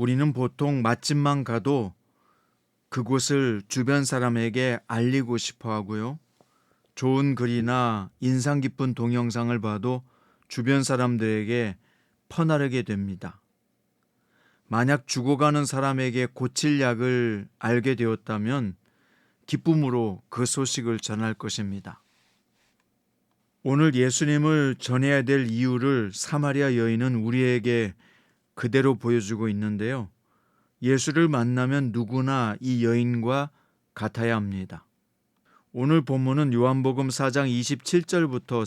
우리는 보통 맛집만 가도 그곳을 주변 사람에게 알리고 싶어 하고요. 좋은 글이나 인상 깊은 동영상을 봐도 주변 사람들에게 퍼나르게 됩니다. 만약 죽어가는 사람에게 고칠 약을 알게 되었다면 기쁨으로 그 소식을 전할 것입니다. 오늘 예수님을 전해야 될 이유를 사마리아 여인은 우리에게 그대로 보여주고 있는데요. 예수를 만나면 누구나 이 여인과 같아야 합니다. 오늘 본문은 요한복음 4장 27절부터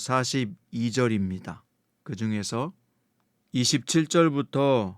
42절입니다. 그 중에서 27절부터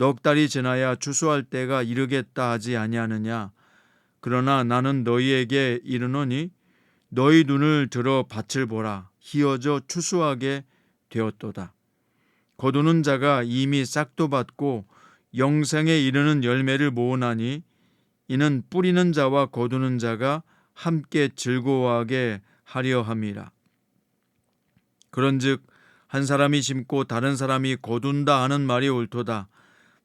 넉 달이 지나야 추수할 때가 이르겠다 하지 아니하느냐. 그러나 나는 너희에게 이르노니 너희 눈을 들어 밭을 보라. 희어져 추수하게 되었도다. 거두는 자가 이미 싹도 받고 영생에 이르는 열매를 모으나니 이는 뿌리는 자와 거두는 자가 함께 즐거워하게 하려 함이라. 그런즉 한 사람이 심고 다른 사람이 거둔다 하는 말이 옳도다.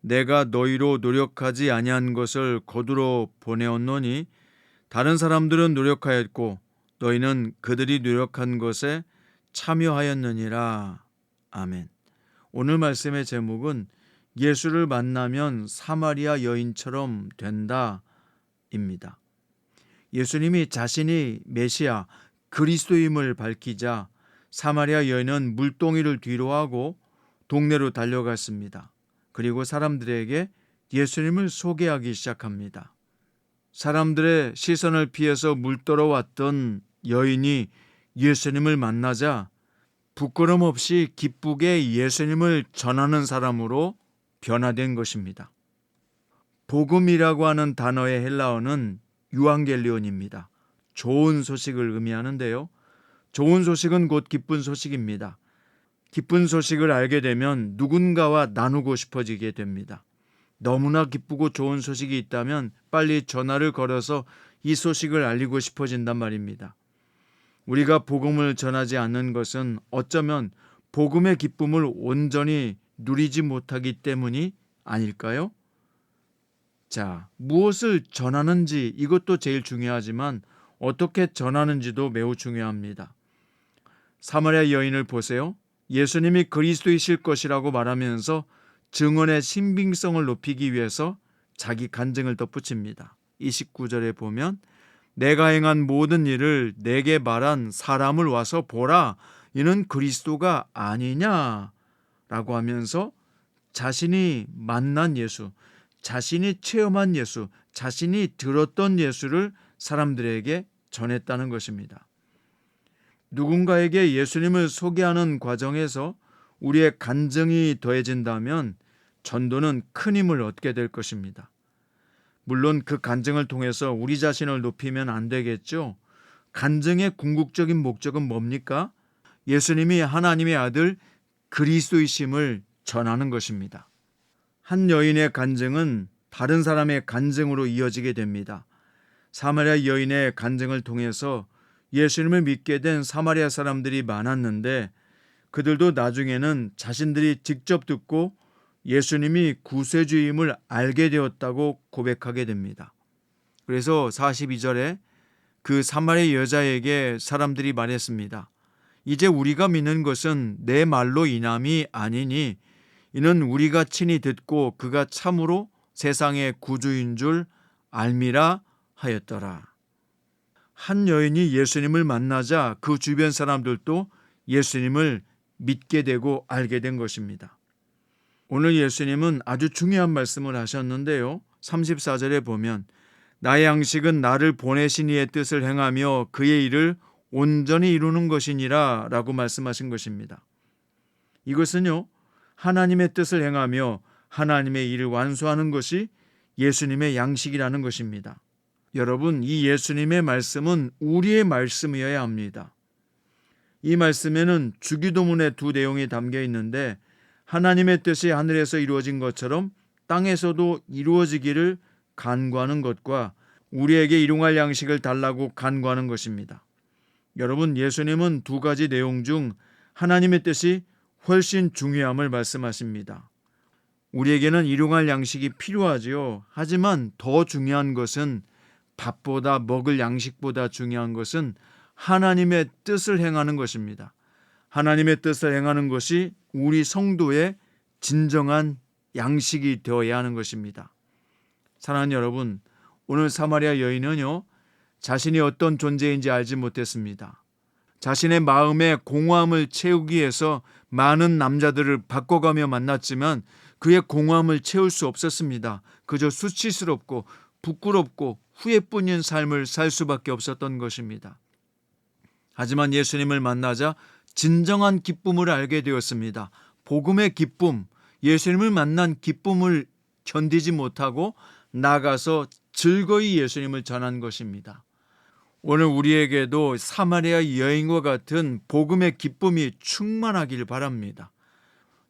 내가 너희로 노력하지 아니한 것을 거두러 보내었노니 다른 사람들은 노력하였고 너희는 그들이 노력한 것에 참여하였느니라. 아멘. 오늘 말씀의 제목은 예수를 만나면 사마리아 여인처럼 된다입니다. 예수님이 자신이 메시아 그리스도임을 밝히자 사마리아 여인은 물동이를 뒤로하고 동네로 달려갔습니다. 그리고 사람들에게 예수님을 소개하기 시작합니다. 사람들의 시선을 피해서 물떠러 왔던 여인이 예수님을 만나자 부끄럼 없이 기쁘게 예수님을 전하는 사람으로 변화된 것입니다. 복음이라고 하는 단어의 헬라어는 유앙겔리온입니다. 좋은 소식을 의미하는데요. 좋은 소식은 곧 기쁜 소식입니다. 기쁜 소식을 알게 되면 누군가와 나누고 싶어지게 됩니다. 너무나 기쁘고 좋은 소식이 있다면 빨리 전화를 걸어서 이 소식을 알리고 싶어진단 말입니다. 우리가 복음을 전하지 않는 것은 어쩌면 복음의 기쁨을 온전히 누리지 못하기 때문이 아닐까요? 자, 무엇을 전하는지 이것도 제일 중요하지만 어떻게 전하는지도 매우 중요합니다. 사마리아 여인을 보세요. 예수님이 그리스도이실 것이라고 말하면서 증언의 신빙성을 높이기 위해서 자기 간증을 덧붙입니다. 29절에 보면 내가 행한 모든 일을 내게 말한 사람을 와서 보라. 이는 그리스도가 아니냐. 라고 하면서 자신이 만난 예수, 자신이 체험한 예수, 자신이 들었던 예수를 사람들에게 전했다는 것입니다. 누군가에게 예수님을 소개하는 과정에서 우리의 간증이 더해진다면 전도는 큰 힘을 얻게 될 것입니다. 물론 그 간증을 통해서 우리 자신을 높이면 안 되겠죠. 간증의 궁극적인 목적은 뭡니까? 예수님이 하나님의 아들 그리스도이심을 전하는 것입니다. 한 여인의 간증은 다른 사람의 간증으로 이어지게 됩니다. 사마리아 여인의 간증을 통해서 예수님을 믿게 된 사마리아 사람들이 많았는데 그들도 나중에는 자신들이 직접 듣고 예수님이 구세주임을 알게 되었다고 고백하게 됩니다. 그래서 42절에 그 사마리아 여자에게 사람들이 말했습니다. 이제 우리가 믿는 것은 내 말로 인함이 아니니 이는 우리가 친히 듣고 그가 참으로 세상의 구주인 줄 알미라 하였더라. 한 여인이 예수님을 만나자 그 주변 사람들도 예수님을 믿게 되고 알게 된 것입니다. 오늘 예수님은 아주 중요한 말씀을 하셨는데요. 34절에 보면 나의 양식은 나를 보내신 이의 뜻을 행하며 그의 일을 온전히 이루는 것이니라 라고 말씀하신 것입니다. 이것은요, 하나님의 뜻을 행하며 하나님의 일을 완수하는 것이 예수님의 양식이라는 것입니다. 여러분, 이 예수님의 말씀은 우리의 말씀이어야 합니다. 이 말씀에는 주기도문의 두 내용이 담겨 있는데 하나님의 뜻이 하늘에서 이루어진 것처럼 땅에서도 이루어지기를 간구하는 것과 우리에게 일용할 양식을 달라고 간구하는 것입니다. 여러분, 예수님은 두 가지 내용 중 하나님의 뜻이 훨씬 중요함을 말씀하십니다. 우리에게는 일용할 양식이 필요하지요. 하지만 더 중요한 것은 밥보다 먹을 양식보다 중요한 것은 하나님의 뜻을 행하는 것입니다. 하나님의 뜻을 행하는 것이 우리 성도의 진정한 양식이 되어야 하는 것입니다. 사랑하는 여러분, 오늘 사마리아 여인은요, 자신이 어떤 존재인지 알지 못했습니다. 자신의 마음의 공허함을 채우기 위해서 많은 남자들을 바꿔가며 만났지만 그의 공허함을 채울 수 없었습니다. 그저 수치스럽고 부끄럽고 후회뿐인 삶을 살 수밖에 없었던 것입니다. 하지만 예수님을 만나자 진정한 기쁨을 알게 되었습니다. 복음의 기쁨, 예수님을 만난 기쁨을 견디지 못하고 나가서 즐거이 예수님을 전한 것입니다. 오늘 우리에게도 사마리아 여인과 같은 복음의 기쁨이 충만하길 바랍니다.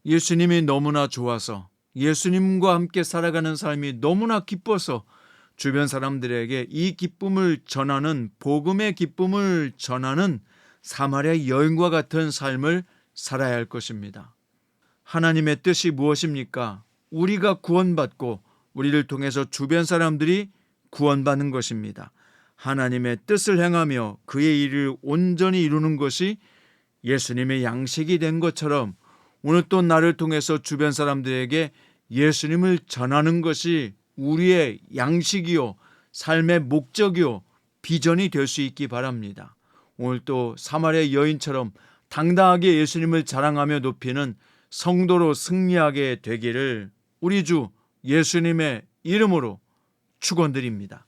예수님이 너무나 좋아서 예수님과 함께 살아가는 삶이 너무나 기뻐서 주변 사람들에게 이 기쁨을 전하는 복음의 기쁨을 전하는 사마리아 여인과 같은 삶을 살아야 할 것입니다. 하나님의 뜻이 무엇입니까? 우리가 구원받고 우리를 통해서 주변 사람들이 구원받는 것입니다. 하나님의 뜻을 행하며 그의 일을 온전히 이루는 것이 예수님의 양식이 된 것처럼 오늘 또 나를 통해서 주변 사람들에게 예수님을 전하는 것이 우리의 양식이요, 삶의 목적이요, 비전이 될 수 있기 바랍니다. 오늘 또 사마리아 여인처럼 당당하게 예수님을 자랑하며 높이는 성도로 승리하게 되기를 우리 주 예수님의 이름으로 축원드립니다.